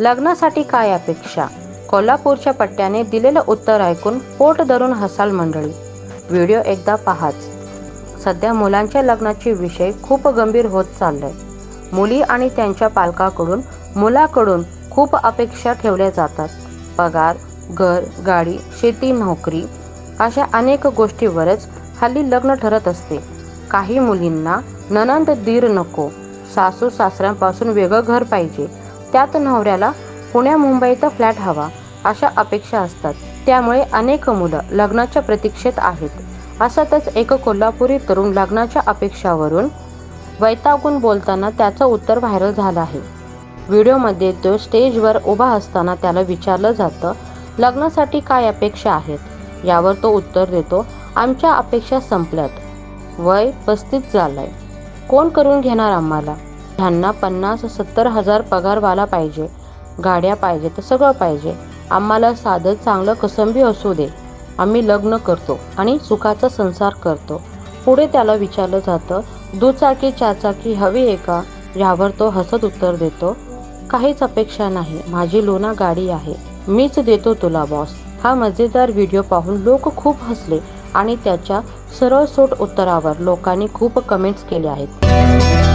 लग्नासाठी काय अपेक्षा? कोल्हापूरच्या पट्ट्याने दिलेलं उत्तर ऐकून पोट धरून हसाल मंडळी. व्हिडिओ एकदा पाहाच. सध्या मुलांच्या लग्नाचे विषय खूप गंभीर होत चाललाय. मुली आणि त्यांच्या पालकाकडून मुलाकडून खूप अपेक्षा ठेवल्या जातात. पगार घर गाडी शेती नोकरी अशा अनेक गोष्टीवरच हल्ली लग्न ठरत असते. काही मुलींना ननंद दीर नको. सासू सासऱ्यांपासून वेगळं घर पाहिजे. त्यात नवऱ्याला पुण्या मुंबईत फ्लॅट हवा अशा अपेक्षा असतात. त्यामुळे अनेक मुलं लग्नाच्या प्रतीक्षेत आहेत. असतच एक कोल्हापुरी तरुण लग्नाच्या अपेक्षावरून वैतागून बोलताना त्याचं उत्तर व्हायरल झालं आहे. व्हिडिओमध्ये तो स्टेजवर उभा असताना त्याला विचारलं जातं लग्नासाठी काय अपेक्षा आहेत? यावर तो उत्तर देतो आमच्या अपेक्षा संपल्यात. वय पस्तीस झालंय. कोण करून घेणार आम्हाला? त्यांना पन्नास सत्तर हजार पगारवाला पाहिजे. गाड्या पाहिजे तर सगळं पाहिजे. आम्हाला साधं चांगलं कसंबी असू दे. आम्ही लग्न करतो आणि सुखाचा संसार करतो. पुढे त्याला विचारलं जातं दुचाकी चाचाकी हवी आहे का? यावर तो हसत उत्तर देतो काहीच अपेक्षा नाही. माझी लोना गाडी आहे. मीच देतो तुला बॉस हा मजेदार व्हिडिओ पाहून लोक खूप हसले आणि त्याच्या सरळसोट उत्तरावर लोकांनी खूप कमेंट्स केले आहेत.